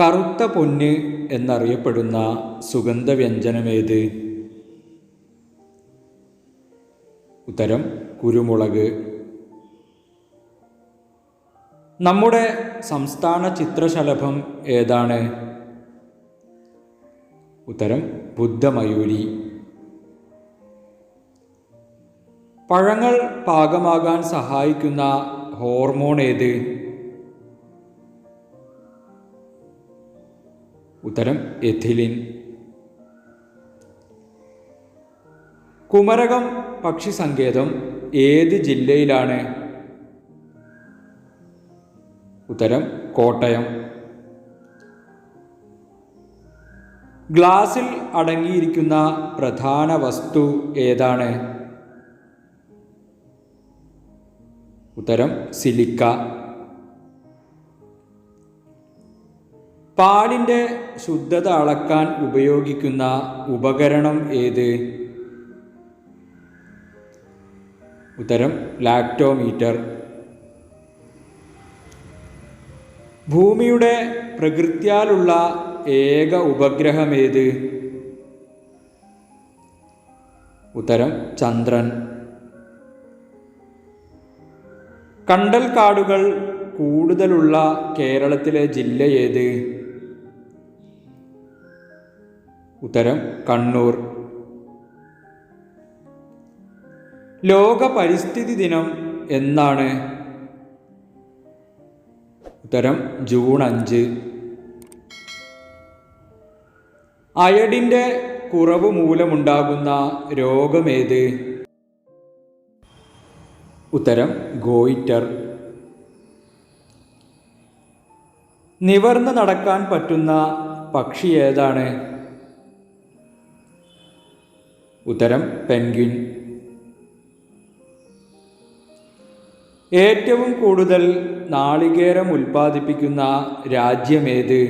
കറുത്ത പൊന്ന് എന്നറിയപ്പെടുന്ന സുഗന്ധവ്യഞ്ജനമേത്? ഉത്തരം കുരുമുളക്. നമ്മുടെ സംസ്ഥാന ചിത്രശലഭം ഏതാണ്? ഉത്തരം ബുദ്ധമയൂരി. പഴങ്ങൾ പാകമാകാൻ സഹായിക്കുന്ന ഹോർമോൺ ഏത് ഉത്തരം എഥിലിൻ. കുമരകം പക്ഷി സങ്കേതം ഏത് ജില്ലയിലാണ്? ഉത്തരം കോട്ടയം. ഗ്ലാസിൽ അടങ്ങിയിരിക്കുന്ന പ്രധാന വസ്തു ഏതാണ്? ഉത്തരം സിലിക്ക. പാലിന്റെ ശുദ്ധത അളക്കാൻ ഉപയോഗിക്കുന്ന ഉപകരണം ഏത്? ഉത്തരം ലാക്ടോമീറ്റർ. ഭൂമിയുടെ പ്രകൃത്യാലുള്ള ഏക ഉപഗ്രഹമേത് ഉത്തരം ചന്ദ്രൻ. കണ്ടൽക്കാടുകൾ കൂടുതലുള്ള കേരളത്തിലെ ജില്ല ഏത്? ഉത്തരം കണ്ണൂർ. ലോക പരിസ്ഥിതി ദിനം എന്നാണ്? ഉത്തരം ജൂൺ അഞ്ച്. അയഡിന്റെ കുറവ് മൂലമുണ്ടാകുന്ന രോഗമേത്? ഉത്തരം ഗോയിറ്റർ. നിവർന്ന് നടക്കാൻ പറ്റുന്ന പക്ഷി ഏതാണ്? ഉത്തരം പെൻഗ്വിൻ. ഏറ്റവും കൂടുതൽ നാളികേരം ഉൽപ്പാദിപ്പിക്കുന്ന രാജ്യമേത്?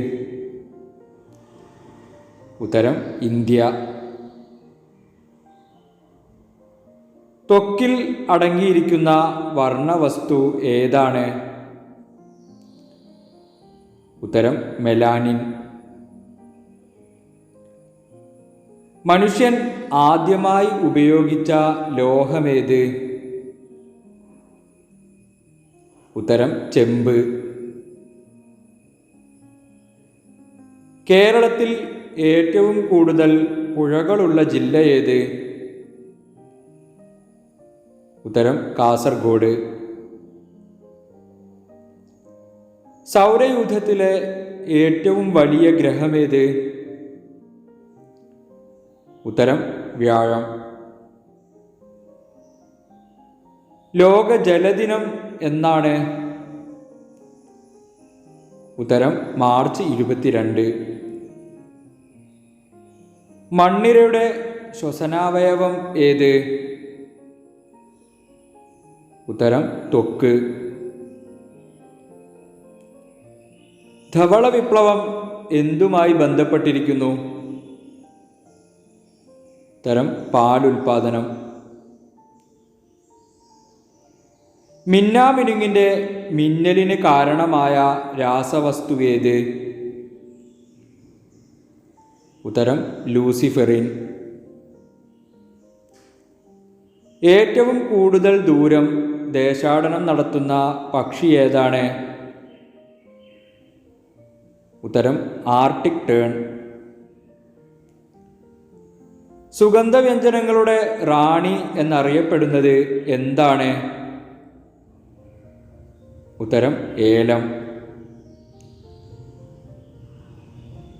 ഉത്തരം ഇന്ത്യ. ത്വക്കിൽ അടങ്ങിയിരിക്കുന്ന വർണവസ്തു ഏതാണ്? ഉത്തരം മെലാനിൻ. മനുഷ്യൻ ആദ്യമായി ഉപയോഗിച്ച ലോഹമേത്? ഉത്തരം ചെമ്പ്. കേരളത്തിൽ ഏറ്റവും കൂടുതൽ പുഴകളുള്ള ജില്ല ഏത്? ഉത്തരം കാസർഗോഡ്. സൗരയൂഥത്തിലെ ഏറ്റവും വലിയ ഗ്രഹമേത് ഉത്തരം വ്യാഴം. ലോക ജലദിനം എന്നാണ്? ഉത്തരം മാർച്ച് ഇരുപത്തിരണ്ട്. മണ്ണിരയുടെ ശ്വസനാവയവം ഏത്? ഉത്തരം ത്വക്ക്. ധവള വിപ്ലവം എന്തുമായി ബന്ധപ്പെട്ടിരിക്കുന്നു? തരം പാലുൽപാദനം. മിന്നാമിനുങ്ങിന്റെ മിന്നലിന് കാരണമായ രാസവസ്തുവേത് ഉത്തരം ലൂസിഫെറിൻ. ഏറ്റവും കൂടുതൽ ദൂരം ദേശാടനം നടത്തുന്ന പക്ഷി ഏതാണ്? ഉത്തരം ആർട്ടിക് ടേൺ. സുഗന്ധവ്യഞ്ജനങ്ങളുടെ റാണി എന്നറിയപ്പെടുന്നത് എന്താണ്? ഉത്തരം ഏലം.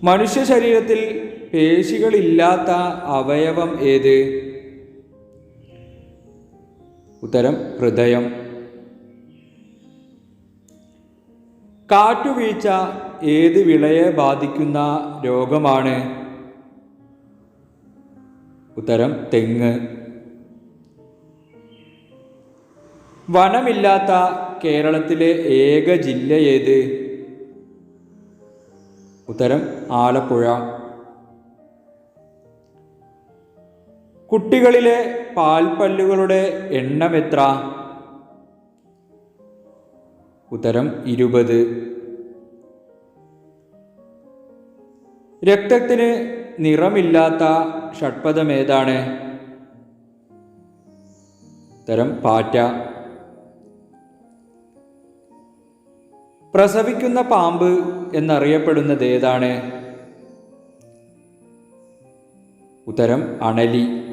മനുഷ്യ ശരീരത്തിൽ പേശികളില്ലാത്ത അവയവം ഏത്? ഉത്തരം ഹൃദയം. കാറ്റുവീഴ്ച ഏത് വിളയെ ബാധിക്കുന്ന രോഗമാണ്? ഉത്തരം തെങ്ങ്. വനമില്ലാത്ത കേരളത്തിലെ ഏക ജില്ല ഏത്? ഉത്തരം ആലപ്പുഴ. കുട്ടികളിലെ പാൽപ്പല്ലുകളുടെ എണ്ണം എത്ര? ഉത്തരം ഇരുപത്. രക്തത്തിന് നിറമില്ലാത്ത ഷഡ്പദം ഏതാണ് തരം പാറ്റ. പ്രസവിക്കുന്ന പാമ്പ് എന്നറിയപ്പെടുന്നത് ഏതാണ്? ഉത്തരം അണലി.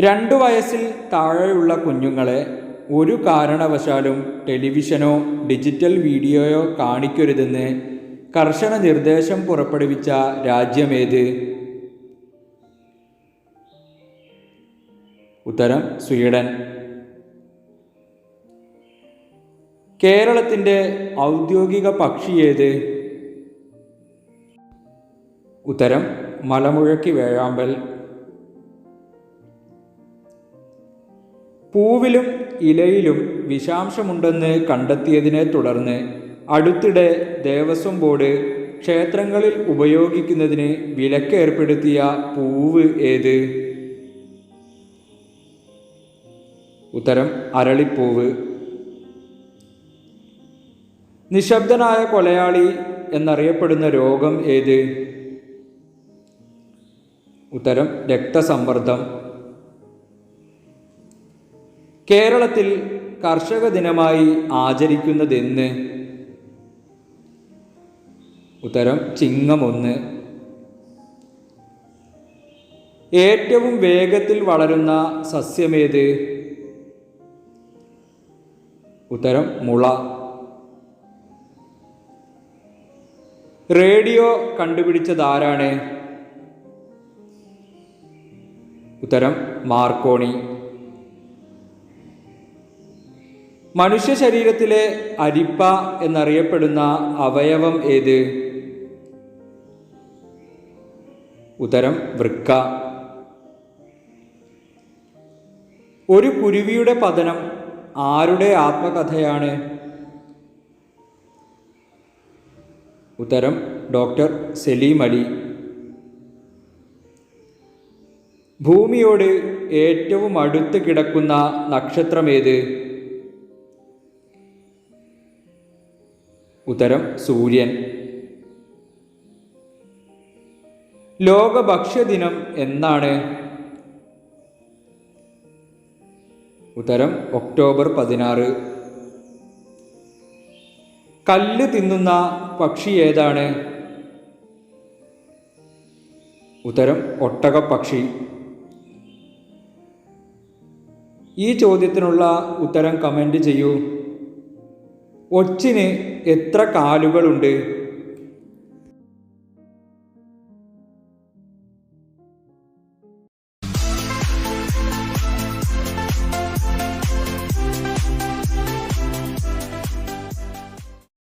രണ്ടു വയസ്സിൽ താഴെയുള്ള കുഞ്ഞുങ്ങളെ ഒരു കാരണവശാലും ടെലിവിഷനോ ഡിജിറ്റൽ വീഡിയോയോ കാണിക്കരുതെന്ന് കർശന നിർദ്ദേശം പുറപ്പെടുവിച്ച രാജ്യമേത്? ഉത്തരം സ്വീഡൻ. കേരളത്തിന്റെ ഔദ്യോഗിക പക്ഷി ഏത്? ഉത്തരം മലമുഴക്കി വേഴാമ്പൽ. പൂവിലും ഇലയിലും വിഷാംശമുണ്ടെന്ന് കണ്ടെത്തിയതിനെ തുടർന്ന് അടുത്തിടെ ദേവസ്വം ബോർഡ് ക്ഷേത്രങ്ങളിൽ ഉപയോഗിക്കുന്നതിന് വിലക്ക് ഏർപ്പെടുത്തിയ പൂവ് ഏത്? ഉത്തരം അരളിപ്പൂവ്. നിശബ്ദനായ കൊലയാളി എന്നറിയപ്പെടുന്ന രോഗം ഏത്? ഉത്തരം രക്തസമ്മർദ്ദം. കേരളത്തിൽ കർഷക ദിനമായി ആചരിക്കുന്നതെന്ന്? ഉത്തരം ചിങ്ങം ഒന്ന് ഏറ്റവും വേഗത്തിൽ വളരുന്ന സസ്യമേത്? ഉത്തരം മുള. റേഡിയോ കണ്ടുപിടിച്ചതാരാണ്? ഉത്തരം മാർക്കോണി. മനുഷ്യ ശരീരത്തിലെ അരിപ്പ എന്നറിയപ്പെടുന്ന അവയവം ഏത്? ഉത്തരം വൃക്ക. ഒരു കുരുവിയുടെ പതനം ആരുടെ ആത്മകഥയാണ്? ഉത്തരം ഡോക്ടർ സലീം അലി. ഭൂമിയോട് ഏറ്റവും അടുത്ത് കിടക്കുന്ന നക്ഷത്രമേത് ഉത്തരം സൂര്യൻ. ലോക ഭക്ഷ്യദിനം എന്നാണ്. ഉത്തരം ഒക്ടോബർ പതിനാറ്. കല്ല് തിന്നുന്ന പക്ഷി ഏതാണ്? ഉത്തരം ഒട്ടകപ്പക്ഷി. ഈ ചോദ്യത്തിനുള്ള ഉത്തരം കമന്റ് ചെയ്യൂ. ഒച്ചിന് എത്ര കാലുകളുണ്ട്?